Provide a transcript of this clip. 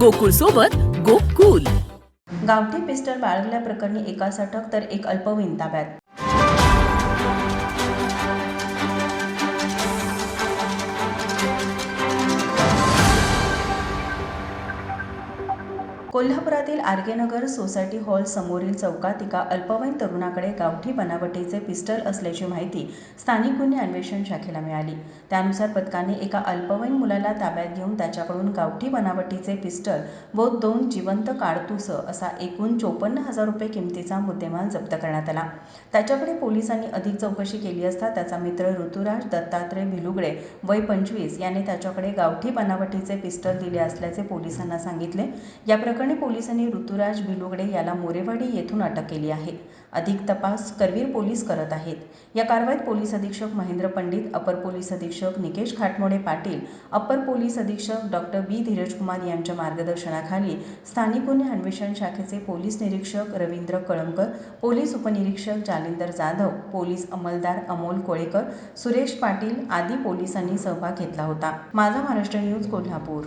गोकुळ सोबत गोकुल. गावठी पिस्टल बाळगल्याप्रकरणी एकास अटक तर एक अल्पवयीन ताब्यात. कोल्हापुरातील आर्गेनगर सोसायटी हॉल समोरील चौकात एका अल्पवयीन तरुणाकडे गावठी बनावटीचे पिस्टल असल्याची माहिती स्थानिक गुन्हे अन्वेषण शाखेला मिळाली. त्यानुसार पथकाने एका अल्पवयीन मुलाला ताब्यात घेऊन त्याच्याकडून गावठी बनावटीचे पिस्टल व दोन जिवंत काडतुसं असा एकूण चोपन्न हजार रुपये किमतीचा मुद्देमाल जप्त करण्यात आला. त्याच्याकडे पोलिसांनी अधिक चौकशी केली असता त्याचा मित्र ऋतुराज दत्तात्रय भिलुगडे वय पंचवीस याने त्याच्याकडे गावठी बनावटीचे पिस्टल दिले असल्याचे पोलिसांना सांगितले. या प्रकरणी पोलिसांनी ऋतुराज भिलुगडे याला मोरेवाडी येथून अटक केली आहे. अधिक तपास करवीर पोलीस करत आहेत. या कारवाईत पोलीस अधीक्षक महेंद्र पंडित अपर पोलीस अधीक्षक निकेश खाटमोडे पाटील अपर पोलीस अधीक्षक डॉक्टर बी. धीरजकुमार यांच्या मार्गदर्शनाखाली स्थानिक गुन्हे अन्वेषण शाखेचे पोलीस निरीक्षक रवींद्र कळमकर पोलीस उपनिरीक्षक जालिंदर जाधव पोलीस अंमलदार अमोल कोळेकर सुरेश पाटील आदी पोलिसांनी सहभाग घेतला होता. माझा महाराष्ट्र न्यूज कोल्हापूर.